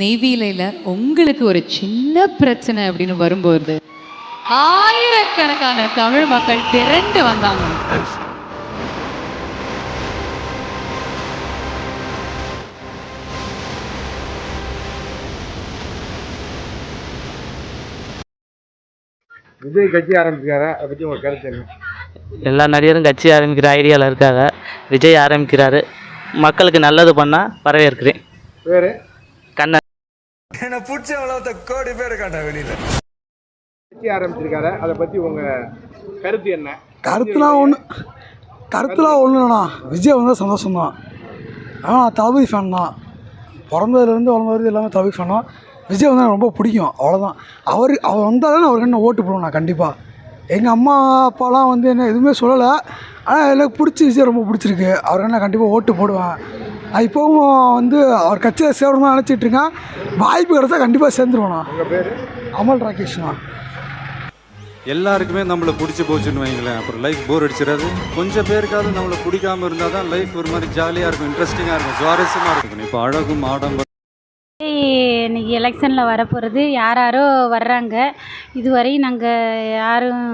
நெய்வேலியில் உங்களுக்கு ஒரு சின்ன பிரச்சனை அப்படின்னு வரும்போது ஆயிரக்கணக்கான தமிழ் மக்கள் திரண்டு வந்தாங்க. விஜய் கட்சி ஆரம்பிச்சிருக்காரு அதை பற்றி உங்கள் கருத்து என்ன? எல்லா நடிகரும் கட்சி ஆரம்பிக்கிற ஐடியாவில் இருக்காங்க. விஜய் ஆரம்பிக்கிறாரு. மக்களுக்கு நல்லது பண்ணால் வரவேற்கிறேன். என்னை பிடிச்சவங்கள கோடி பேர் காட்ட வெளியில. கட்சி ஆரம்பிச்சிருக்காரு. அதை பற்றி உங்கள் கருத்து என்ன? கருத்துலாம் ஒன்று கருத்துலாம் ஒன்றுண்ணா விஜய் வந்தால் சந்தோஷம்தான். ஆனால் தளபதி ஃபேன் தான். பிறந்ததுலேருந்து வளர்ந்தது எல்லாமே தளபதி ஃபேன் தான். விஜய் வந்தால் எனக்கு ரொம்ப பிடிக்கும். அவ்வளோதான் அவர் அவர் வந்தாலும் அவருக்கு என்ன ஓட்டு போடுவேன் நான் கண்டிப்பாக எங்கள் அம்மா அப்பாலாம் வந்து என்ன எதுவுமே சொல்லலை. ஆனால் எனக்கு பிடிச்சி விஜய் ரொம்ப பிடிச்சிருக்கு. அவருக்கு நான் கண்டிப்பாக ஓட்டு போடுவேன். இப்போவும் வந்து அவர் கட்சியில் சேரணும்னு நினச்சிட்டு இருக்கேன். வாய்ப்பு கிடைச்சா கண்டிப்பாக சேர்ந்துருவேண்ணா அமல் ராகேஷ்ண்ணா எல்லாருக்குமே நம்மளை பிடிச்சி போச்சுன்னு வைங்களேன். அப்புறம் லைஃப் போர் அடிச்சிடாது. கொஞ்சம் பேருக்காவது நம்மளை பிடிக்காம இருந்தால் தான் லைஃப் ஒரு மாதிரி ஜாலியாக இருக்கும் இன்ட்ரெஸ்டிங்காக இருக்கும் சுவாரஸ்யமாக இருக்கும். இப்போ அழகும் ஆடம்பரம். இன்னைக்கு எலெக்ஷனில் வரப்போகிறது யார் யாரோ வர்றாங்க. இதுவரை நாங்கள் யாரும்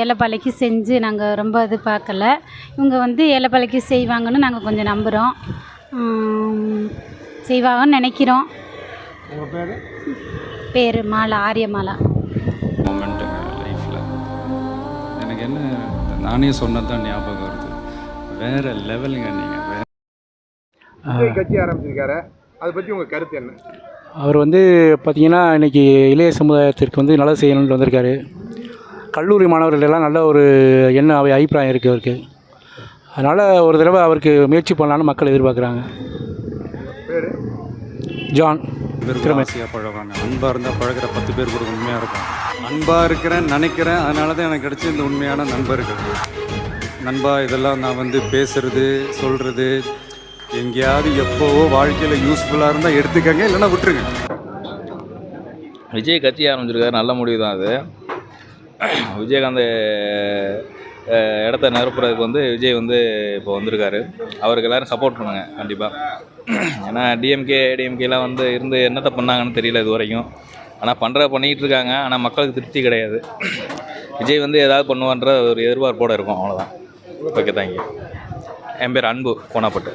ஏலப்பாலைக்கு செஞ்சு நாங்கள் ரொம்ப இது பார்க்கல. இவங்க வந்து ஏலப்பாலைக்கு செய்வாங்கன்னு நாங்கள் கொஞ்சம் நம்புகிறோம் செய்வாங்கன்னு நினைக்கிறோம். பேர்? பேர் மாலா ஆரியமாலா மொமெண்ட்டுங்க லைஃப்பில் எனக்கு என்ன நானே சொன்னது தான் ஞாபகம் வருது. வேற லெவலுங்க நீங்கள் கட்சி ஆரம்பிச்சிருக்காரு. அதை பற்றி உங்கள் கருத்து என்ன? அவர் வந்து பார்த்திங்கன்னா இன்றைக்கி இளைய சமுதாயத்திற்கு வந்து நல்லது செய்யணும்னு வந்திருக்காரு. கல்லூரி மாணவர்கள் எல்லாம் நல்ல ஒரு எண்ண அவை அபிப்பிராயம் இருக்குது அவருக்கு அதனால் ஒரு தடவை அவருக்கு முயற்சி பண்ணலான்னு மக்கள் எதிர்பார்க்குறாங்க. பேர்? ஜான் பேர் ஆசையாக பழகுவாங்க அன்பாக இருந்தால் பழகுற பத்து பேர் கூட உண்மையாக இருக்கும். அன்பாக இருக்கிறேன் நினைக்கிறேன் அதனால தான் எனக்கு கிடைச்ச இந்த உண்மையான நண்பர்கள். நண்பா இதெல்லாம் நான் வந்து பேசுறது சொல்கிறது எங்கேயாவது எப்போவோ வாழ்க்கையில் யூஸ்ஃபுல்லாக இருந்தால் எடுத்துக்கங்க இல்லைன்னா விட்டுருங்க. விஜய் கட்சி ஆரம்பிச்சிருக்காரு நல்ல முடிவு தான் அது. விஜயகாந்த் இடத்த நிரப்புறதுக்கு வந்து விஜய் வந்து இப்போ வந்திருக்காரு. அவருக்கு எல்லாரும் சப்போர்ட் பண்ணுங்க கண்டிப்பாக ஏன்னா டிஎம்கே டிஎம்கேலாம் வந்து இருந்து என்னத்தை பண்ணாங்கன்னு தெரியல இது வரைக்கும் ஆனால் பண்ணுற பண்ணிக்கிட்டு இருக்காங்க. ஆனால் மக்களுக்கு திருப்தி கிடையாது. விஜய் வந்து ஏதாவது பண்ணுவான்ற ஒரு எதிர்பார்ப்போடு இருக்கும். அவ்வளோதான் ஓகே தேங்க்யூ என் பேர் அன்பு கோனாப்பட்டு